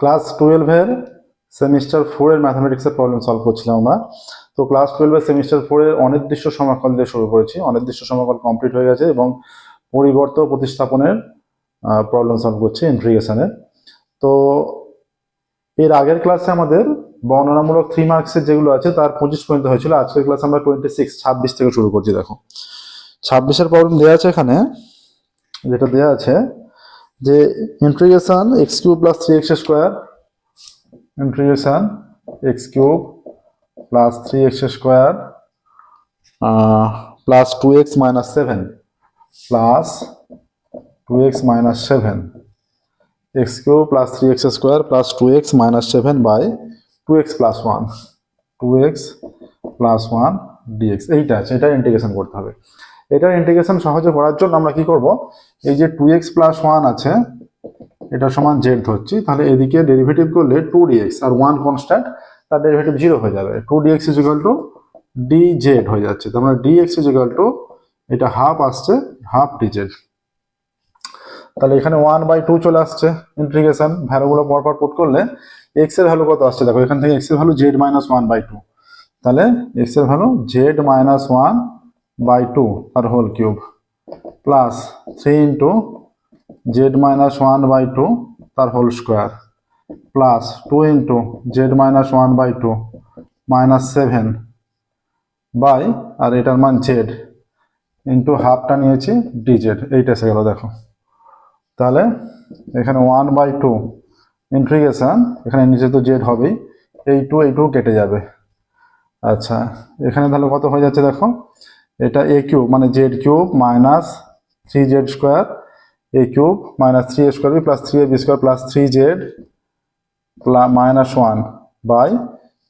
Class টুয়েলভের semester ফোরের ম্যাথামেটিক্সের problem solve করছিলাম আমরা। তো ক্লাস টুয়েলভের সেমিস্টার ফোরের অনির্দিষ্ট সমাকল দিয়ে শুরু করেছি। অনির্দিষ্ট সমাকল কমপ্লিট হয়ে গেছে এবং পরিবর্ত প্রতিস্থাপনের প্রবলেম সলভ করছি ইন্ট্রিগেশনের তো এর আগের ক্লাসে আমাদের বর্ণনামূলক থ্রি মার্কসের যেগুলো আছে, তার পঁচিশ পর্যন্ত হয়েছিল। আজকের ক্লাসে আমরা টোয়েন্টি সিক্স ছাব্বিশ থেকে শুরু করছি, দেখো। ছাব্বিশের প্রবলেম দেওয়া আছে এখানে, যেটা দেওয়া আছে যে integration x cube plus three x square integration x cube plus three x square plus two x minus seven plus two x minus seven x cube plus three x square plus two x minus seven by two x plus one two x plus one dx এইটা আছে এটা integration করতে হবে। এটার integration সহজে করার জন্য আমরা কি করব? এই যে টু এক্স প্লাস ওয়ান আছে, এটা সমান জেড ধরছি, তাহলে এদিকে ডেরিভেটিভ করলে টু আর ওয়ান কনস্ট্যান্ট তার ডেরিভেটিভ জিরো হয়ে যাবে। Two equal to d z হয়ে যাচ্ছে, তার মানে ইকাল টু এটা হাফ আসছে হাফ ডিজেড তাহলে এখানে ওয়ান বাই টু চলে আসছে ইন্টিগ্রেশন ভ্যালুগুলো পরপর পুট করলে এক্সের ভ্যালু কত আসছে? দেখো, এখান থেকে এক্সের value z minus one by two তাহলে এক্সের value z minus one by two তার whole cube. Plus three into z minus one by two তার whole square. Plus two into z minus one by two minus seven by, আর এটার মান Z. Into হাফটা নিয়েছি DZ, এইটা এসে গেল, দেখো। তাহলে এখানে ওয়ান বাই টু ইন্ট্রিগেশন এখানে নিচে তো জেড হবেই, এই টু এই টু কেটে যাবে। আচ্ছা এখানে তাহলে কত হয়ে যাচ্ছে দেখো? এটা এ কিউব মানে z cube minus three z square a cube minus three a square b plus three a b square plus three z minus one by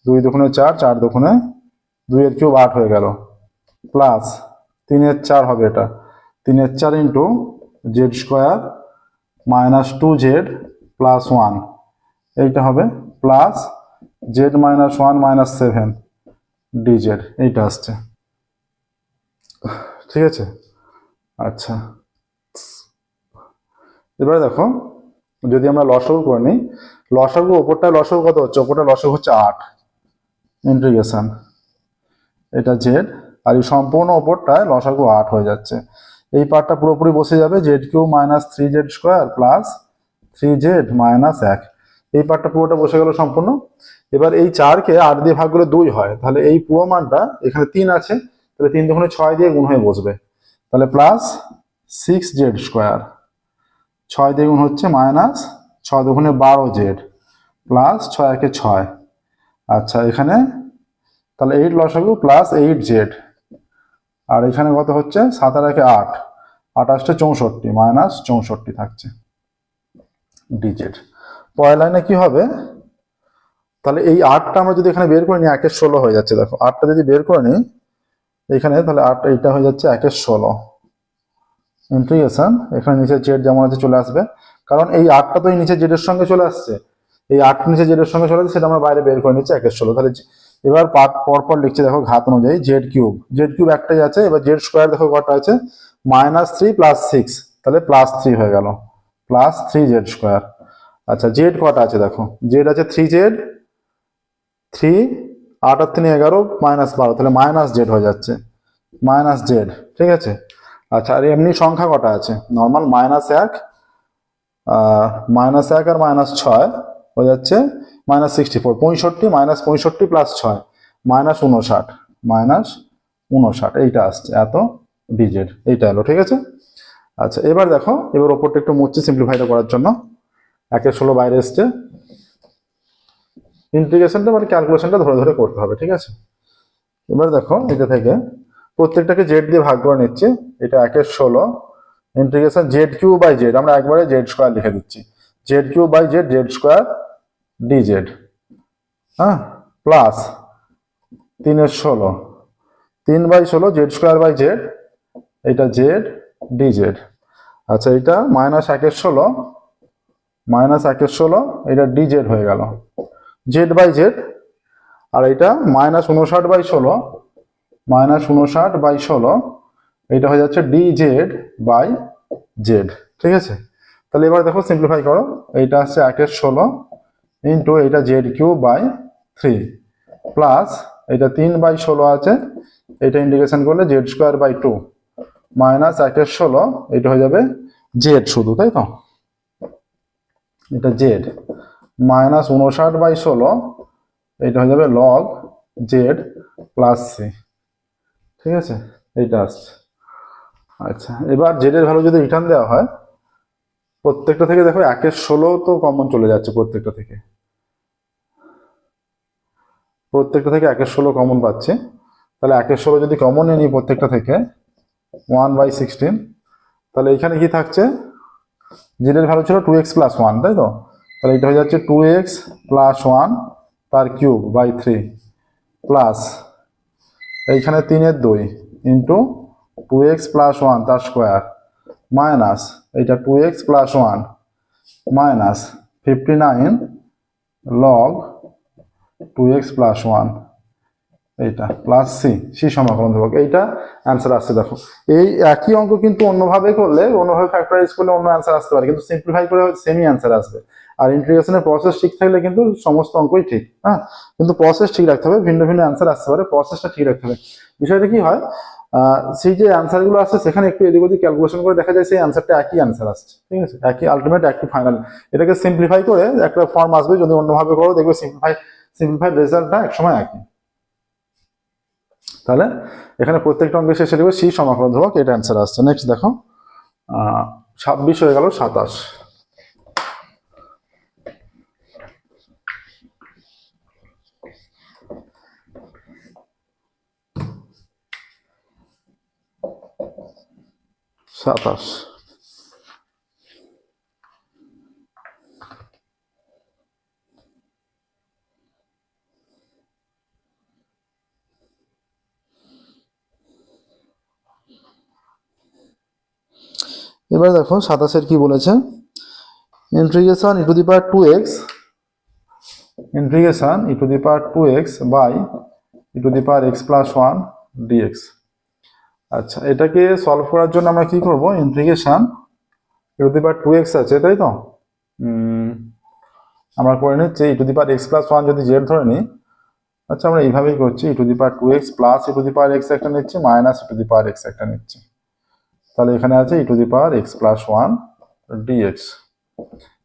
দুই দুগুণে চার চার দুগুণে দুইয়ের কিউব আট হয়ে গেল। প্লাস তিনের চার হবে এটা। তিনের চার into z square minus two z plus one এইটা হবে plus z minus one minus seven d z এইটা আসছে। ঠিক আছে। আচ্ছা। এবারে দেখো, যদি আমরা লসাগু করে নিই, লসাগু ওপরটায় লসাগু কত হচ্ছে? ওপরটা লসাগু হচ্ছে আট। ইন্ট্রিগেশন এটা জেড আর এই সম্পূর্ণ ওপরটায় লসাগু আট হয়ে যাচ্ছে। এই পার্টটা পুরোপুরি বসে যাবে z cube minus three z square plus three z minus এক। এই পার্টটা পুরোটা বসে গেল সম্পূর্ণ। এবার এই চারকে আট দিয়ে ভাগ করলে দুই হয়। তাহলে এই পুরো মানটা এখানে তিন আছে। তাহলে তিন দুগুণে ছয় দিয়ে গুণ হয়ে বসবে। তাহলে প্লাস সিক্স জেড স্কোয়ার ছয় দিয়ে গুণ হচ্ছে মাইনাস ছয় দুগুণে বারো জেড প্লাস ছয় একে ছয়। আচ্ছা এখানে তাহলে এইট লস লসাগু প্লাস এইট জেড আর এখানে কত হচ্ছে? সাত আর একে আট। আঠাশটা চৌষট্টি মাইনাস চৌষট্টি থাকছে ডিজেড পরের লাইনে কি হবে? তাহলে এই আটটা আমরা যদি এখানে বের করে নিই, একের ষোলো হয়ে যাচ্ছে, দেখো, আটটা যদি বের করে নিই এখানে তাহলে আট, এইটা হয়ে যাচ্ছে একের ষোলো। ইন্ট্রিগেশন এখানে নিচে জেড যেমন আছে চলে আসবে। কারণ এই আটটা তো এই নিচে জেডের সঙ্গে চলে আসছে। এই আট নিচে জেডের সঙ্গে চলে আসছে, সেটা আমরা বাইরে বের করে নিচ্ছি, একের ষোলো। তাহলে এবার পার্ট পর পর লিখছি, দেখো ঘাত অনুযায়ী, জেড কিউব। জেড কিউব একটাই আছে, এবার জেড স্কোয়ার দেখো কটা আছে। মাইনাস থ্রি প্লাস সিক্স, তাহলে প্লাস থ্রি হয়ে গেল। Plus three Z square. আচ্ছা জেড কটা আছে দেখো? জেড আছে থ্রি জেড, থ্রি আট আর এগারো মাইনাস বারো, তাহলে মাইনাস জেড হয়ে যাচ্ছে। মাইনাস জেড ঠিক আছে? আচ্ছা আর এমনি সংখ্যা কটা আছে? নর্মাল মাইনাস এক মাইনাস এক আর মাইনাস ছয় হয়ে যাচ্ছে। মাইনাস সিক্সটি ফোর পঁয়ষট্টি মাইনাস পঁয়ষট্টি প্লাস ছয় মাইনাস উনষাট মাইনাস উনষাট এইটা আসছে, এত ডিজেড এইটা এলো, ঠিক আছে? আচ্ছা এবার দেখো, এবার ওপরটা একটু মুছছি সিম্পলিফাইটা করার জন্য। একের ষোলো বাইরে এসছে। ইন্টিগ্রেশনটা মানে ক্যালকুলেশনটা ধরে ধরে করতে হবে, ঠিক আছে? এবার দেখো, এটা থেকে প্রত্যেকটাকে জেড দিয়ে ভাগ করে নিচ্ছি। এটা একের ষোলো। Integration z cube by z আমরা একবারে জেড স্কোয়ার লিখে দিচ্ছি। Z cube by z z square d z হ্যাঁ? প্লাস তিনের ষোলো। তিন বাই ষোলো জেড স্কোয়ার বাই জেড এটা জেড ডি জেড আচ্ছা এটা মাইনাস একের ষোলো মাইনাস একের ষোলো, এটা ডি জেড হয়ে গেল। Z by Z. আর এটা মাইনাস উনষাট বাই ষোলো, মাইনাস উনষাট বাই ষোলো, এটা হয়ে যাচ্ছে ডি জেড বাই জেড। ঠিক আছে? তাহলে এবার দেখো সিম্পলিফাই করো। এইটা আসছে একের ষোলো ইন্টু এটা z cube by three. Plus এটা তিন বাই ষোলো আছে, এটা ইন্টিগ্রেশন করলে z square by two. Minus একের ষোলো, এটা হয়ে যাবে জেড শুধু, তাই তো? এটা জেড। মাইনাস উনষাট বাই ষোলো এটা হয়ে যাবে লগ জেড প্লাস সি ঠিক আছে? এইটা আসছে। আচ্ছা এবার জেডের ভ্যালু যদি রিটার্ন দেওয়া হয়, প্রত্যেকটা থেকে দেখো একের ষোলো তো কমন চলে যাচ্ছে প্রত্যেকটা থেকে। প্রত্যেকটা থেকে একের ষোলো কমন পাচ্ছি। তাহলে একের ষোলো যদি কমন নিই প্রত্যেকটা থেকে ওয়ান বাই সিক্সটিন তাহলে এখানে কি থাকছে? জেডের ভ্যালু ছিল টু এক্স প্লাস ওয়ান তাই তো? তাহলে এটা হয়ে যাচ্ছে টু এক্স প্লাস ওয়ান তার কিউব বাই থ্রি প্লাস এইখানে তিনের দুই into two x plus one তার স্কোয়ার মাইনাস এইটা two x plus one minus fifty nine log two x plus one এইটা প্লাস সি সি সমাকলন ধ্রুবক। এইটা অ্যান্সার আসছে, দেখো। এই একই অঙ্ক কিন্তু অন্যভাবে করলে, অন্যভাবে ফ্যাক্টরাইজ করলে অন্য অ্যান্সার আসতে পারে, কিন্তু সিম্পলিফাই করে সেমই অ্যান্সার আসবে। আর ইন্টিগ্রেশনের প্রসেস ঠিক থাকলে কিন্তু সমস্ত অঙ্কই ঠিক হ্যাঁ? কিন্তু প্রসেস ঠিক রাখতে হবে, ভিন্ন ভিন্ন অ্যান্সার আসতে পারে প্রসেসটা ঠিক রাখতে হবে। বিষয়টা কি হয়? সেই যে অ্যান্সারগুলো আসছে, সেখানে একটু এদিক ওদিক ক্যালকুলেশন করে দেখা যায় সেই অ্যান্সারটা একই অ্যান্সার আসছে, ঠিক আছে? একই আলটিমেট একই ফাইনাল এটাকে সিম্পলিফাই করে একটা ফর্ম আসবে, যদি অন্যভাবে করো, দেখবে সিম্পলিফাই সিম্পলিফাইড রেজাল্টটা একসময় একই। তাহলে এখানে প্রত্যেকটা অঙ্কের শেষে লিখবে সি সমাকলন ধ্রুবক এটা অ্যান্সার আসছে। নেক্সট দেখো ছাব্বিশ হয়ে গেল সাতাশ। সাতাশ। এবার দেখো সাতাশের কি বলেছে? Integration e to the power two x integration e to the power two x by e to the power x plus one dx আচ্ছা এটাকে সলভ করার জন্য আমরা কি করব integration e to the power two x আছে তাই তো আমরা করে নিচ্ছি to the power x plus one যদি জেড ধরে নিই আচ্ছা আমরা এইভাবেই করছি e to the power two x plus e to the power x একটা নিচ্ছি minus e to the power x একটা নিচ্ছি তাহলে এখানে আছে e to the power x plus one dx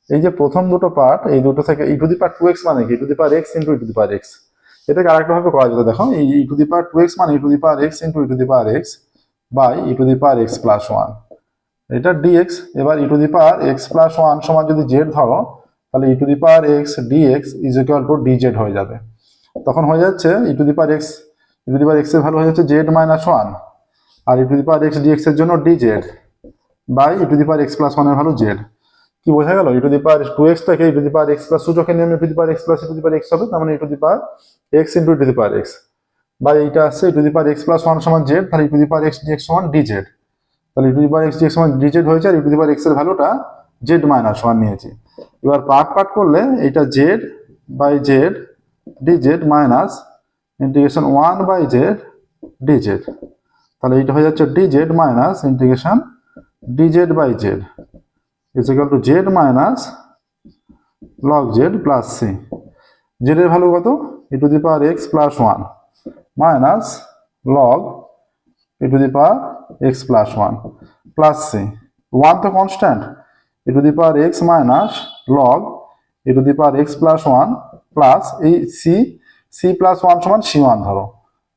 এই যে প্রথম দুটো পার্ট এই দুটো থেকে e to the power two x মানে কি to the power x into to the power x এটাকে আরেকটা ভাবে করা যেত দেখো এই e to the power two x মানে e to the power x into e to the power x by e to the power x plus one এটা dx এবার e to the power x plus one সমান যদি z ধরো তাহলে e to the power x dx is equal to dz হয়ে যাবে তখন হয়ে যাচ্ছে e to the power x e to the power এক্সের ভ্যালু হয়ে যাচ্ছে z minus one R e to the power x dx এর জন্য d dz by e to the power x plus ওয়ানের ভ্যালু জেড কি বোঝা গেল e to the power two x থেকে e to the power x plus সূচকের নিয়মে e to the power x plus e to the power x হবে তার মানে e to the power x into e to the power x বা এইটা আসছে e to the power x plus one সমান z তাহলে e to the power x dx সমান DZ তাহলে e to the power x dx সমান dz হয়েছে আর e to the power এক্সের ভ্যালুটা জেড মাইনাস ওয়ান নিয়েছি। এবার পার্ট পার্ট করলে এটা z by z dz minus integration one by z dz তাহলে এইটা হয়ে যাচ্ছে dz minus integration dz by z equal to z minus log z plus c z এর ভ্যালু কত? e to the power x plus one minus log e to the power x plus one plus c one তো constant e to the power x minus log e to the power x plus one plus এই c c plus one সমান c ওয়ান ধরো।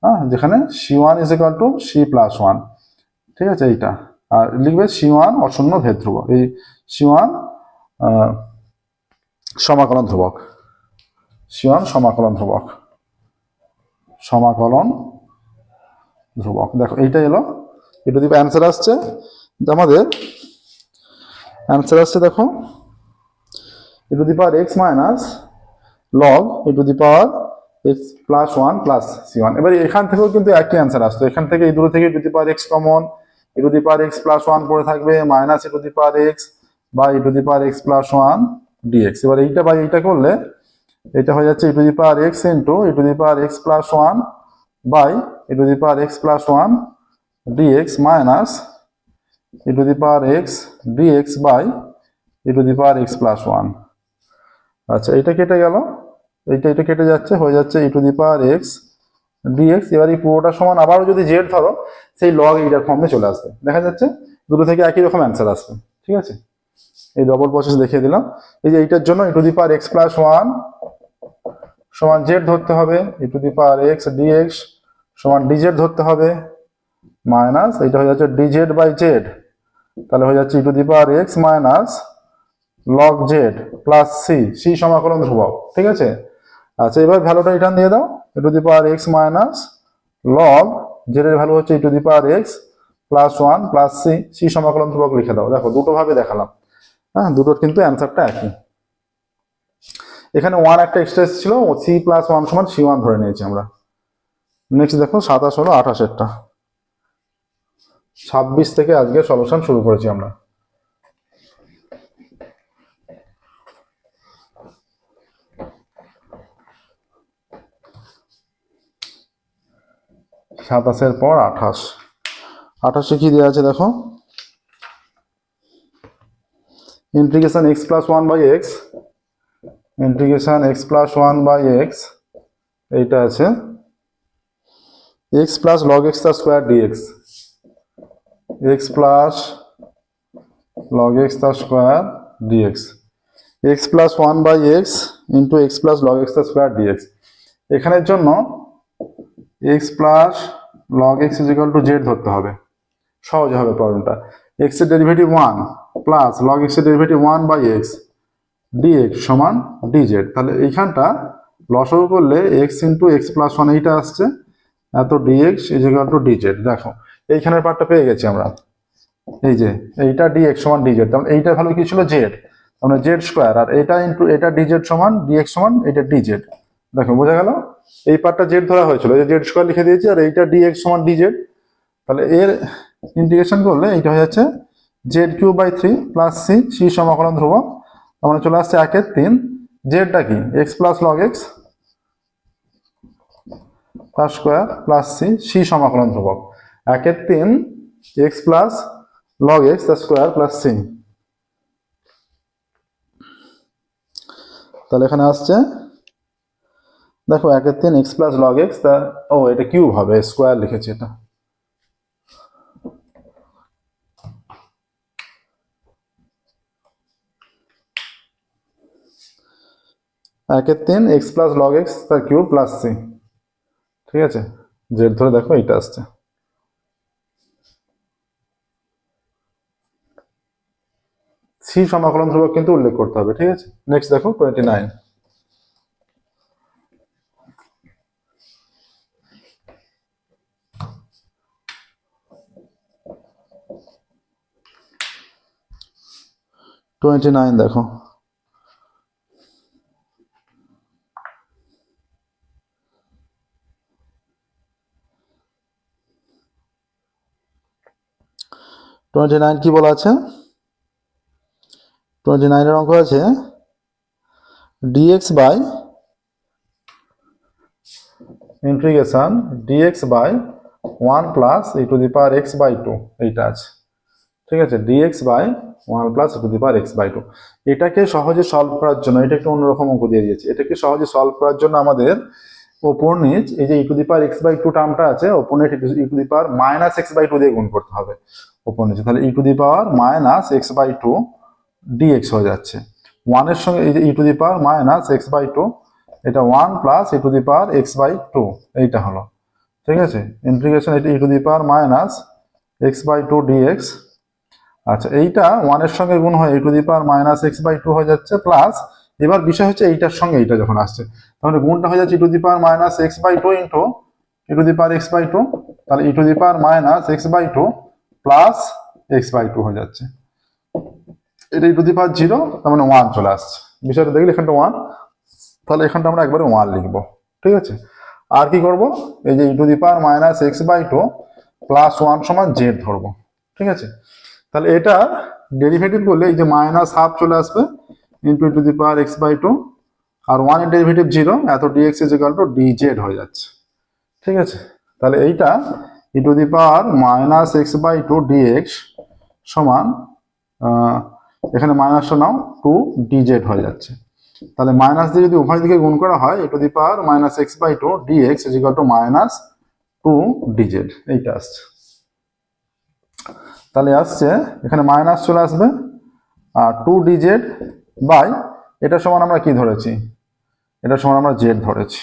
হ্যাঁ যেখানে c one is equal to c plus one ঠিক আছে, এইটা। আর লিখবে সি ওয়ান অশূন্য ভেদ ধ্রুবক। এই সি ওয়ান সমাকলন ধ্রুবক। সি ওয়ান সমাকলন ধ্রুবক। সমাকলন ধ্রুবক। দেখো, এইটা এলো, এটা দিব অ্যান্সার আসছে। আমাদের অ্যান্সার আসছে, দেখো e to the power x minus log e to the power x plus one plus c one এবার এখান থেকেও কিন্তু একই অ্যান্সার আসতো। এখান থেকে এই দুটো থেকে e to the power x common e to the power x plus one পড়ে থাকবে minus e to the power x বা e to the power x plus one d x এবার এইটা বা এইটা করলে এটা হয়ে যাচ্ছে e to the power x into e to the power x plus one by e to the power x plus one d x minus e to the power x d x by e to the power x plus one আচ্ছা এটা কেটে গেল। এইটা এটা কেটে যাচ্ছে, হয়ে যাচ্ছে e to the power x d x এবার এই পুরোটা সমান আবারও যদি জেড ধরো, সেই লগ এইটার ফর্মে চলে আসবে। দেখা যাচ্ছে দুটো থেকে একই রকম অ্যান্সার আসবে, ঠিক আছে? এই ডবল প্রসেস দেখিয়ে দিলাম। এই যে এইটার জন্য e to the power x plus one সমান জেড ধরতে হবে e to the power x d x সমান ডিজেড ধরতে হবে মাইনাস এইটা হয়ে যাচ্ছে ডিজেড বাই জেড তাহলে হয়ে যাচ্ছে e to the power x minus log z plus c c সমাকলন ধ্রুবক, ঠিক আছে? আচ্ছা এবার ভ্যালুটা রিটার্ন দিয়ে দাও e to the power x minus log z এর ভ্যালু হচ্ছে e to the power x plus one plus c c সমাকলন ধ্রুবক লিখে দাও, দেখো দুটো ভাবে দেখালাম হ্যাঁ দুটোর কিন্তু অ্যান্সারটা একই। এখানে ওয়ান একটা এক্সট্রা ছিল সি প্লাস ওয়ান সমান সি ওয়ান ধরে নিয়েছি আমরা। নেক্সট দেখো, সাতাশ হলো আঠাশেরটা ছাব্বিশ থেকে আজকে সলিউশন শুরু করেছি আমরা। সাতাশের পর আঠাশ। আঠাশে কি দেওয়া আছে দেখো? Integration x plus one by x integration x plus one by x, এইটা আছে। এক্স প্লাস লগ এক্স তার square d x. X plus log x তার square d x. X plus one by x into x plus log x তার square dx. এখানের জন্য x plus log x is equal to z ধরতে হবে। সহজ হবে প্রবলেমটা। এক্সের ডেরিভেটিভ ওয়ান প্লাস লগ এক্সের derivative one by x d x সমান ডিজেড তাহলে এইখানটা লসও করলে x into x plus one এইটা আসছে, এত d x is equal to d z দেখো, এইখানের পার্টটা পেয়ে গেছি আমরা। এই যে, এইটা ডিএক্স সমান ডিজেড তাহলে এইটার ভ্যালু কি ছিল জেড মানে জেড স্কোয়ার আর এটা ইন্টু এটা ডিজেড সমান ডিএক্স সমান, এটা ডিজেড দেখো, বোঝা গেল? এই পার্টটা জেড ধরা হয়েছিল, এই জেড স্কোয়ার লিখে দিয়েছি, আর এইটা ডিএক্স সমান ডিজেড তাহলে এর ইন্টিগ্রেশন করলে এইটা হয়ে যাচ্ছে z cube by three plus c c সমাকলন ধ্রুবক। আমরা চলে আসছে একের তিন। জেডটা কি? এক্স প্লাস লগ এক্স তার স্কোয়ার প্লাস সি সি সমাকলন ধ্রুবক। একের তিন x plus log x square plus c তাহলে এখানে আসছে, দেখো একের তিন এক্স প্লাস লগ এক্স তা ও, এটা কিউব হবে স্কোয়ার লিখেছি এটা। একের তিন এক্স প্লাস লগ এক্স তার কিউব প্লাস সি ঠিক আছে? জেড ধরে দেখো এটা আসছে। সি সমাকলন ধ্রুবক কিন্তু উল্লেখ করতে হবে, ঠিক আছে? নেক্সট দেখো টোয়েন্টি নাইন টোয়েন্টি নাইন দেখো। টোয়েন্টি নাইন কি বলা আছে? টোয়েন্টি নাইনের অঙ্ক আছে। D x by integration d x by one plus e to the power x by two এইটা আছে। ঠিক আছে? D x by one plus two the power x by two এটাকে সহজে সলভ করার জন্য, এটা একটু অন্যরকম অঙ্ক দিয়ে দিয়েছে। এটাকে সহজে সলভ করার জন্য আমাদের ওপর নিচ এই যে e to the power x by two টার্মটা আছে, ওপর নিচ e to the power minus x by two দিয়ে গুণ করতে হবে। ওপর নিচে। তাহলে e to the power minus x by two d x হয়ে যাচ্ছে। ওয়ানের সঙ্গে এই যে e to the power minus x by two এটা one plus e to the power x by two এইটা হলো। ঠিক আছে? ইন্টিগ্রেশন এটা e to the power minus x by two d x আচ্ছা এইটা ওয়ানের সঙ্গে গুণ হয় e to the power minus x by two হয়ে যাচ্ছে প্লাস এবার বিষয় হচ্ছে এইটার সঙ্গে এইটা যখন আসছে। তাহলে গুণটা হয়ে যাচ্ছে e to the power minus x by two into e to the power x by two তাহলে e to the power minus x by two plus x by two হয়ে যাচ্ছে। এটা টু দি পাওয়ার জিরো তার মানে one চলে আসছে। বিষয়টা দেখলে এখানটা ওয়ান তাহলে এখানটা আমরা একবারে ওয়ান লিখব। ঠিক আছে? আর কি করব? এই যে to the power minus x by two plus one সমান জেড ধরবো। ঠিক আছে? তাহলে এটা ডেরিভেটিভ করলে এই যে মাইনাস হাফ চলে আসবে into to the power x by two R one derivative zero এত d x is equal to d z হয়ে যাচ্ছে। ঠিক আছে? তাহলে এইটা e to the power minus x by two d x সমান এখানে মাইনাসটা নাও টু ডিজেড হয়ে যাচ্ছে। তাহলে মাইনাস দিয়ে যদি উভয় দিকে গুণ করা হয় e to the power minus x by two d x is equal to minus two d z এইটা আসছে। তাহলে আসছে, এখানে মাইনাস চলে আসবে, আর টু ডিজেড বাই এটা সমান আমরা কি ধরেছি? এটা সমান আমরা জেড ধরেছি।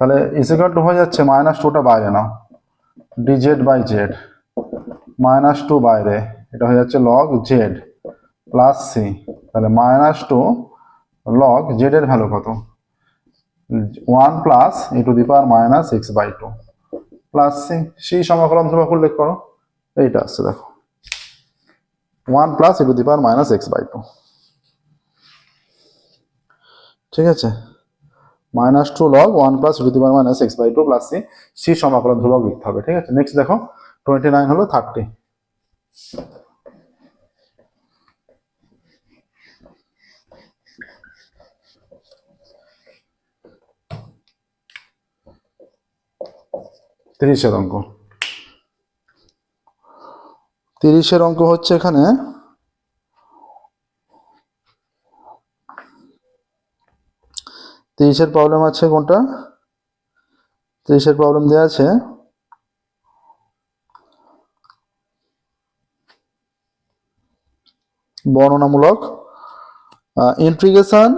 তাহলে ইসিকাল টু হয়ে যাচ্ছে মাইনাস টুটা বাইরে নাও। D z by z minus two বাইরে এটা হয়ে যাচ্ছে লগ জেড প্লাস সি তাহলে মাইনাস টু লগ জেড এর ভ্যালু কত? One plus e to the power minus x by two plus c c সমাকলন ধ্রুবক উল্লেখ করো। এইটা আসছে দেখো। One plus e to the power minus x by two ঠিক আছে? Minus two log one plus two power minus x by two plus c c সমাকলন ধ্রুবক লিখতে হবে, ঠিক আছে? নেক্সট দেখো টোয়েন্টি নাইন হলো থার্টি তিরিশের অঙ্ক। তিরিশের অঙ্ক হচ্ছে এখানে তিরিশের প্রবলেম আছে কোনটা? তেইশের প্রবলেম দেওয়া আছে। বর্ণনামূলক integration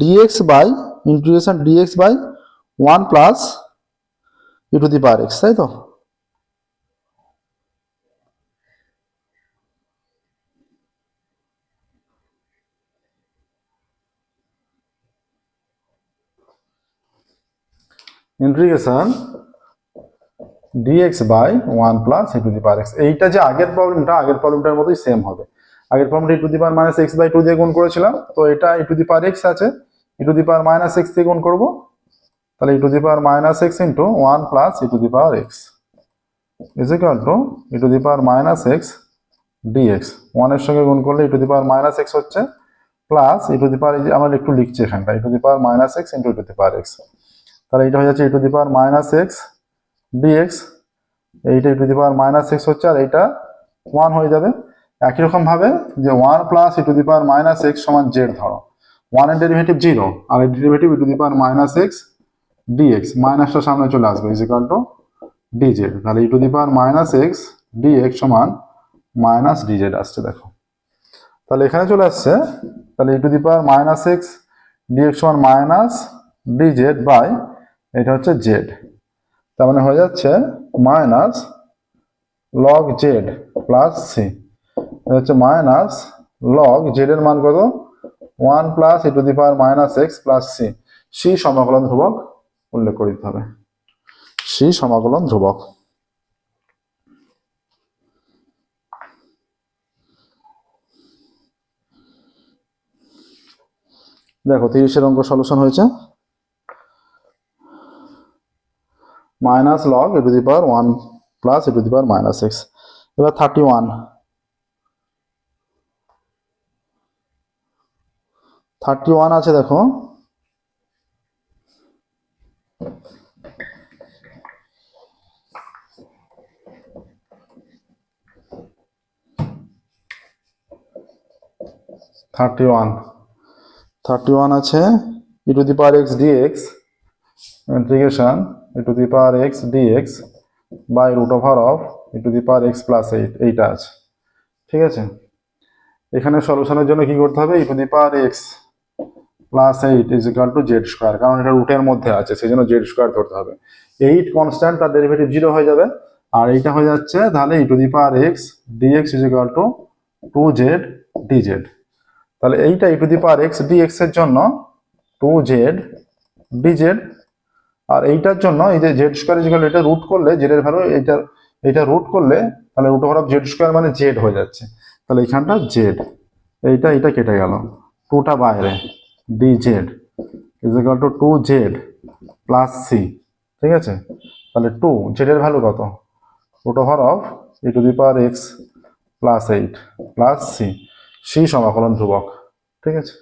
d x by integration d x by one plus e to the power x তাই তো? Integration d x by one plus e to the power x এইটা যে আগের প্রবলেমটা আগের প্রবলেমটার মতোই সেম হবে আগের প্রবলেমটা e to the power minus x by two দিয়ে গুণ করেছিলাম তো এটা e to the power x আছে e to the power minus x দিয়ে গুণ করব তাহলে e to the power minus x into one plus e to the power x is equal to e to the power minus x d x ওয়ানের সঙ্গে গুণ করলে e to the power minus x হচ্ছে plus e to the power আমরা একটু লিখছি এখানটা e to the power minus x into e to the power x তাহলে এটা হয়ে যাচ্ছে e to the power minus x d x এইটা e to the power minus x হচ্ছে আর এইটা ওয়ান হয়ে যাবে। একই রকম ভাবে যে one plus E to the power minus X সমান জেড ধরো। ওয়ানের ডেরিভেটিভ জিরো আর এর derivative E to the power minus X DX মাইনাসটা সামনে চলে আসবে ইজ ইকাল টু ডিজেড তাহলে E to the power minus X DX সমান মাইনাস ডিজেড আসছে, দেখো। তাহলে এখানে চলে আসছে, তাহলে E to the power minus X DX সমান মাইনাস ডিজেড বাই এটা হচ্ছে জেড তার মানে হয়ে যাচ্ছে minus log z plus c এটা হচ্ছে মাইনাস লগ জেড এর মান কত? One plus e to the power minus x plus c c সমাকলন ধ্রুবক উল্লেখ করে দিতে হবে। সি সমাকলন ধ্রুবক। দেখো তিরিশের অঙ্ক সলিউশন হয়েছে। Minus log e to the power one plus e to the power minus x এবার থার্টি ওয়ান থার্টি ওয়ান আছে, দেখো। থার্টি ওয়ান থার্টি ওয়ান আছে e to the power x d x integration e to the power x d x by root over of e to the power x plus eight এইটা আছে। ঠিক আছে? এখানে সলিউশনের জন্য কি করতে হবে? E to the power x plus eight is equal to z square কারণ এটা রুটের মধ্যে আছে সেই জন্য জেড স্কোয়ার ধরতে হবে। এইট কনস্ট্যান্ট তার ডেরিভেটিভ জিরো হয়ে যাবে, আর এইটা হয়ে যাচ্ছে তাহলে e to the power x d x is equal to two z তাহলে এইটা e to the power x d x এর জন্য টু জেড আর এইটার জন্য এই যে জেড স্কোয়ার এটা রুট করলে জেড এর ভ্যালু এটা এটা রুট করলে তাহলে root over of z square মানে জেড হয়ে যাচ্ছে। তাহলে এইখানটা জেড এইটা এটা কেটে গেল। টুটা বাইরে d z is equal to two z plus c ঠিক আছে? তাহলে টু জেড এর ভ্যালু কত? Root over of e to the power x plus eight plus c c সমাকলন ধ্রুবক, ঠিক আছে?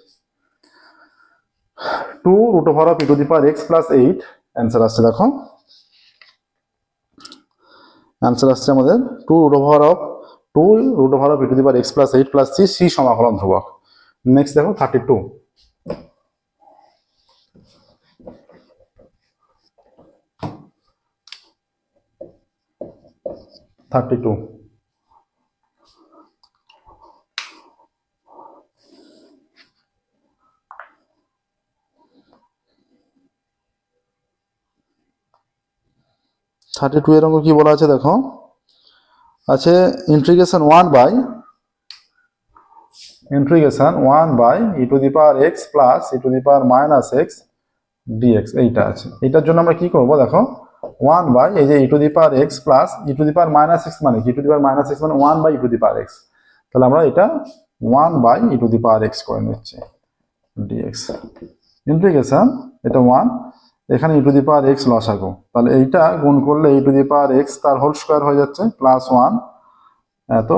Two root over of e to the power x plus eight answer আসছে দেখো অ্যান্সার আসছে আমাদের two root over of two root over of e to the power x plus eight plus c c সমাকলন ধ্রুবক। Next দেখো thirty two thirty two thirty two এর অঙ্ক কি বলা আছে দেখো? আছে integration one by integration one by e to the power x plus e to the power minus x d x এইটা আছে। এইটার জন্য আমরা কি করব দেখো? ওয়ান বাই এই যে e to the power x plus e to the power minus x মানে e to the power minus x মানে one by e to the power x তাহলে আমরা এটা one by e to the power x করে নিচ্ছি dx integration এটা one এখানে ই to the power x লসাগু তাহলে এইটা গুণ করলে e to the power x তার হোল স্কোয়ার হয়ে যাচ্ছে প্লাস ওয়ান এত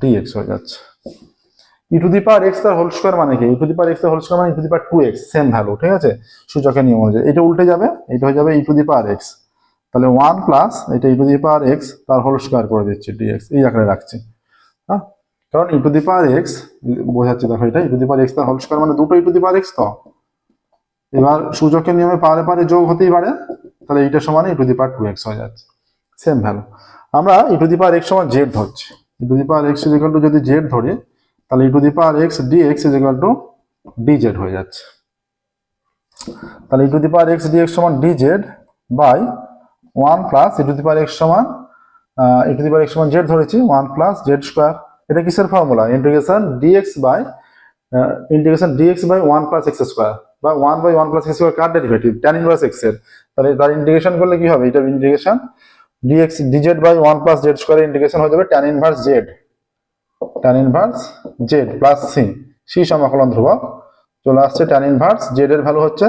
ডিএক্স হয়ে যাচ্ছে e to the power x তার হোল স্কোয়ার মানে কি e to the power x তার হোল স্কোয়ার মানে e to the power two x same value ঠিক আছে সূচকের নিয়ম অনুযায়ী এটা উল্টে যাবে এটা হয়ে যাবে e to the power x তাহলে ওয়ান প্লাস এটা e to the power x তার হোল স্কোয়ার করে দিচ্ছি ডিএক্স এই আকারে রাখছি হ্যাঁ কারণ ই টু দি পাওয়ার এক্স বোঝাচ্ছি দেখো এটা e to the power x তার হোল স্কোয়ার মানে দুটো ই টু দি পাওয়ার এক্স তো এবার সূচকের নিয়মে পারে পারে যোগ হতেই পারে, তাহলে এইটা সমান e to the power two x হয়ে যাচ্ছে। সেম ভ্যালু আমরা e to the power x সমান জেড ধরছি। E to the power x is equal to যদি জেড ধরি, তাহলে e to the power x d x is equal to d z হয়ে যাচ্ছে। তাহলে e to the power x d x সমান d z by one plus e to the power x সমান e to the power x সমান z ধরেছি one plus z square এটা কিসের formula integration d x by integration d x by one plus x square বা one by one plus x square car derivative tan inverse এক্সের। তাহলে তার integration করলে কি হবে? এটার integration d x d z by one plus z square integration হয়ে যাবে tan inverse z tan inverse z plus c c সমাকলন ধ্রুবক। চলে আসছে ট্যান ইনভার্স জেড এর ভ্যালু হচ্ছে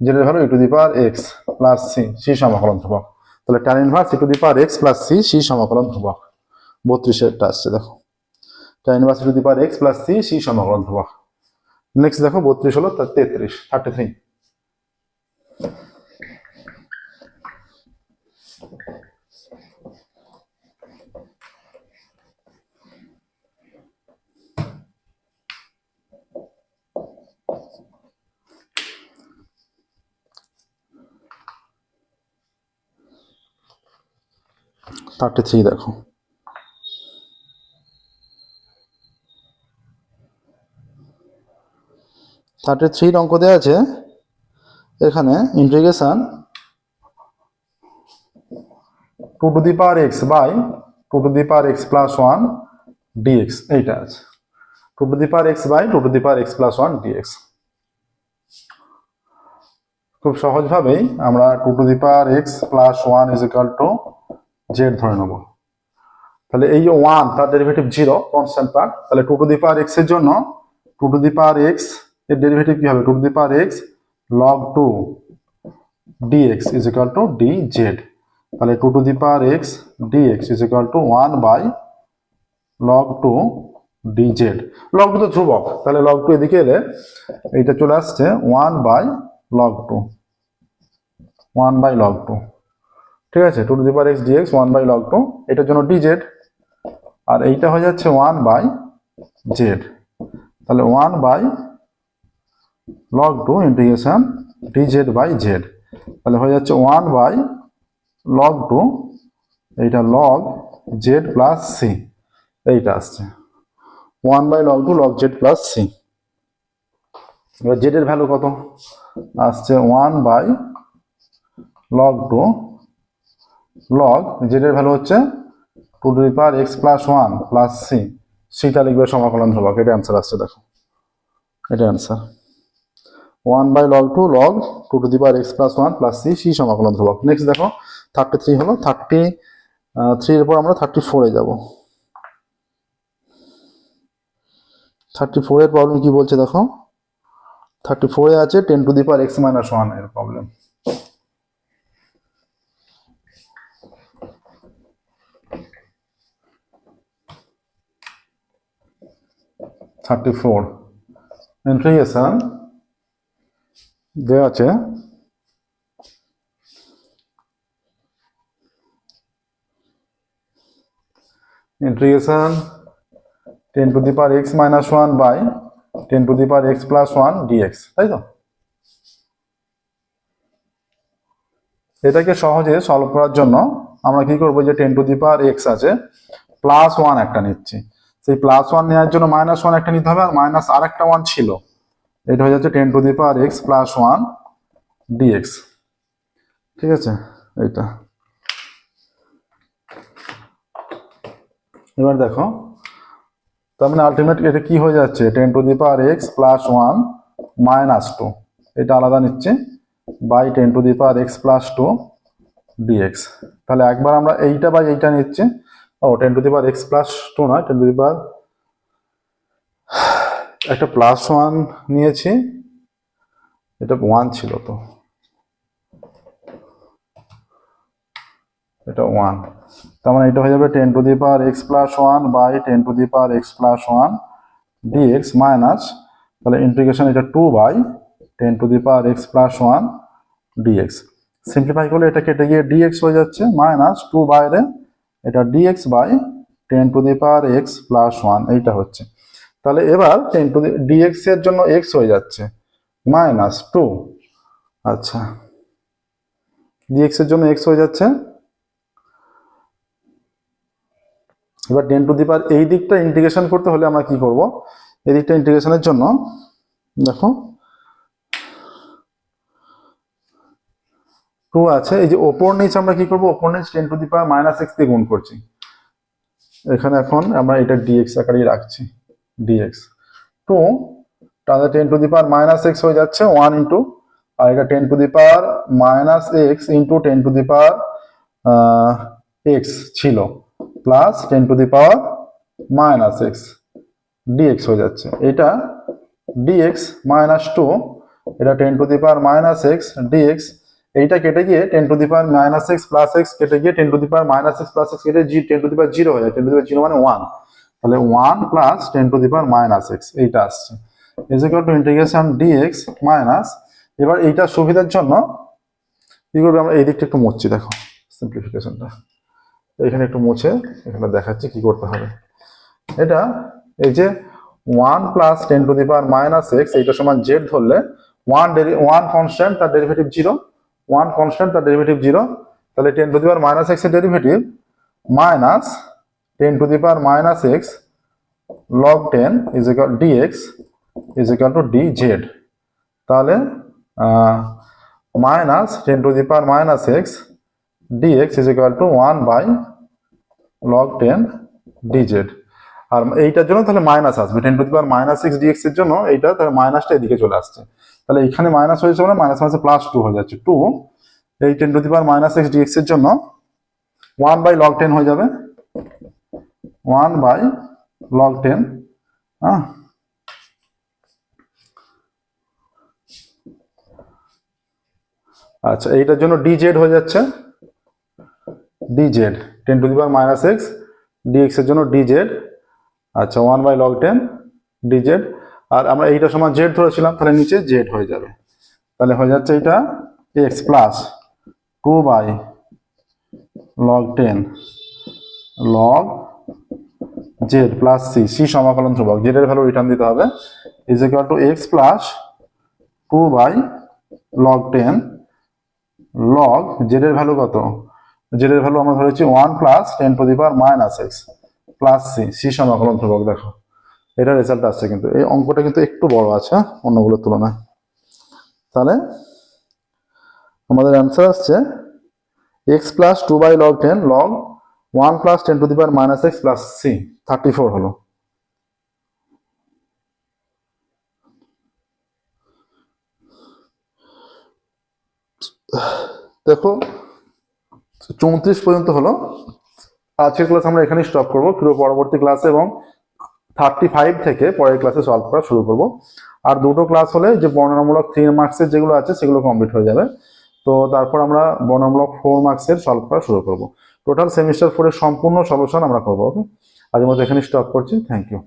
জেড এর value E to the power X plus C C সমাকলন ধ্রুবক। তাহলে tan inverse to the power X plus C C সমাকলন ধ্রুবক। বত্রিশেরটা আসছে, দেখো। Tan inverse to the power X plus C C সমাকলন ধ্রুবক নেক্সট দেখো, বত্রিশ হলো তার তেত্রিশ থার্টি থ্রি থার্টি থ্রি দেখো। থার্টি থ্রির অঙ্ক দেওয়া আছে এখানে integration two to the power X by two to the power X plus one d x এইটা আছে। Two to the power x by two to the power x plus one d x খুব সহজভাবেই আমরা two to the power x plus one is equal to z ধরে নেব। তাহলে এই one তার ডেরিভেটিভ জিরো কনস্ট্যান্ট পার্ট তাহলে two to the power এক্সের জন্য two to the power x এর ডেরিভেটিভ কি হবে? Two to the power x log two d x is equal to d z তাহলে two to the power x d x is equal to one by log two d z log two তো ধ্রুবক। তাহলে log two এদিকে এলে এইটা চলে আসছে one by log two one by log two ঠিক আছে? Two to the power x d x one by log two এটার জন্য ডি জেড আর এইটা হয়ে যাচ্ছে ওয়ান বাই জেড তাহলে one by log two integration d z by z তাহলে হয়ে যাচ্ছে ওয়ান বাই লগ টু এইটা লগ জেড প্লাস সি এইটা আসছে। One by log two log z plus c এবার জেড এর ভ্যালু কত? আসছে one by log two log z এর ভ্যালু হচ্ছে two to power x plus one plus c সিটা লিখবে সমাকলন ধ্রুবক, এটা অ্যান্সার আসছে, দেখো। এটা answer one by log two log two to the power x plus one plus c c সমাকলন ধ্রুবক। নেক্সট দেখো থার্টি থ্রি হলো থার্টি থ্রি এর পর আমরা থার্টি ফোরে যাব। থার্টি ফোরের প্রবলেম কি বলছে দেখো? থার্টি ফোরে আছে ten to the power x minus ওয়ানের problem thirty four entry integration দেওয়া আছে। Integration ten to the power x minus one by ten to the power x plus one d x তাই তো? এটাকে সহজে সলভ করার জন্য আমরা কি করব? যে ten to the power x আছে প্লাস ওয়ান একটা নিচ্ছি। সেই প্লাস ওয়ান নেওয়ার জন্য মাইনাস ওয়ান একটা নিতে হবে, আর মাইনাস আর একটা ওয়ান ছিল। এটা হয়ে যাচ্ছে ten to the power x plus one d x ঠিক আছে? এইটা। এবার দেখো, তার মানে আলটিমেট এটা কি হয়ে যাচ্ছে? Ten to the power x plus one minus two এটা আলাদা নিচ্ছে by ten to the power x plus two d x তাহলে একবার আমরা এইটা বাই এইটা নিচ্ছি। ও ten to the power x plus two নয় টেন টু দি পাওয়ার একটা প্লাস ওয়ান নিয়েছি। এটা ওয়ান ছিল তো। এটা ওয়ান তার মানে এটা হয়ে যাবে ten to the power x plus one by ten to the power x plus one d x minus তাহলে ইন্টিগ্রেশন এটা two by ten to the power x plus one d x simplify করলে এটা কেটে গিয়ে dx হয়ে যাচ্ছে minus two বাইরে এটা d x by ten to the power x plus one এইটা হচ্ছে। তাহলে এবার টেন টু ডিএক্স এর জন্য এক্স হয়ে যাচ্ছে মাইনাস টু আচ্ছা ডিএক্স এর জন্য এক্স হয়ে যাচ্ছে, এবার টেন টু দি পাওয়ার এই দিকটা ইন্টিগ্রেশন করতে হলে আমরা কি করব? এই দিকটা ইন্টিগ্রেশনের জন্য, দেখো টু আছে, এই যে ওপর নিচ আমরা কি করব? ওপর নিচ ten to the power minus x দিয়ে গুণ করছি, এখানে এখন আমরা এটা ডিএক্স আকারেই রাখছি। ডিএক্স টু তাহলে ten to the power minus x হয়ে যাচ্ছে ওয়ান ইন্টু আর এটা ten to the power minus x into ten to the power x ছিল plus ten to the power minus x d x হয়ে যাচ্ছে। এটা dx minus two এটা ten to the power minus x d x এইটা কেটে গিয়ে ten to the power minus x plus x কেটে গিয়ে ten to the power minus x plus x কেটে জি ten to the power zero হয়ে যায়। Ten to the power zero মানে one তাহলে one plus ten to the power minus x এইটা আসছে। Is equal to integration d x minus এবার এইটার সুবিধার জন্য কি করবে আমরা এই দিকটা একটু মুছছি, দেখো সিম্পলিফিকেশনটা এখানে একটু মুছে, এখানে দেখাচ্ছি কি করতে হবে। এটা এই যে one plus ten to the power minus x এইটা সমান জেড ধরলে ওয়ান ওয়ান কনস্ট্যান্ট তার ডেরিভেটিভ জিরো ওয়ান কনস্ট্যান্ট তার ডেরিভেটিভ জিরো তাহলে ten to the power minus এক্সের derivative minus ten to the power minus x log ten is equal d x is equal to d z. তাহলে minus ten to the power minus x d x is equal to one by log ten d z আর এইটার জন্য তাহলে minus আসবে। Ten to the power minus six d x এর জন্য এইটা তাহলে মাইনাসটা এদিকে চলে আসছে। তাহলে এখানে মাইনাস হয়েছে মানে মাইনাস মাইনাসে প্লাস টু হয়ে যাচ্ছে। টু এই ten to the power minus x d x এর জন্য ওয়ান বাই লগ টেন হয়ে যাবে। ওয়ান বাই লগ টেন হ্যাঁ? আচ্ছা এইটার জন্য ডিজেড হয়ে যাচ্ছে। D z ten to the power minus x d x এর জন্য ডিজেড আচ্ছা one by log ten d z আর আমরা এইটা সময় জেড ধরেছিলাম, তাহলে নিচে জেড হয়ে যাবে। তাহলে হয়ে যাচ্ছে এটা x plus two by log ten log z plus c c সমাকলন ধ্রুবক। জেড এর ভ্যালু রিটার্ন দিতে হবে। Is equal to x plus two by log ten log z এর ভ্যালু কত? জেড এর ভ্যালু আমরা ধরেছি one plus ten to the power minus x plus c c সমাকলন ধ্রুবক, দেখো। এটা রেজাল্ট আসছে কিন্তু। এই অঙ্কটা কিন্তু একটু বড় আছে অন্যগুলোর তুলনায়। তাহলে আমাদের অ্যান্সার আসছে x plus two by log ten log one plus ten to the power minus x plus c, thirty four হলো। দেখো, চৌত্রিশ পর্যন্ত হলো। আজকের ক্লাস আমরা এখানেই স্টপ করব। ফিরে পরবর্তী ক্লাসে এবং থার্টি ফাইভ থেকে পরের ক্লাসে সলভ করা শুরু করব। আর দুটো ক্লাস হলে যে বর্ণনামূলক থ্রি মার্কসের যেগুলো আছে, সেগুলো কমপ্লিট হয়ে যাবে। তো তারপর আমরা বর্ণনামূলক ফোর মার্কসের সলভ করা শুরু করব। টোটাল সেমিস্টার ফোরের সম্পূর্ণ সলিউশন আমরা করব ওকে আজকের মতো এখানে স্টপ করছি থ্যাংক ইউ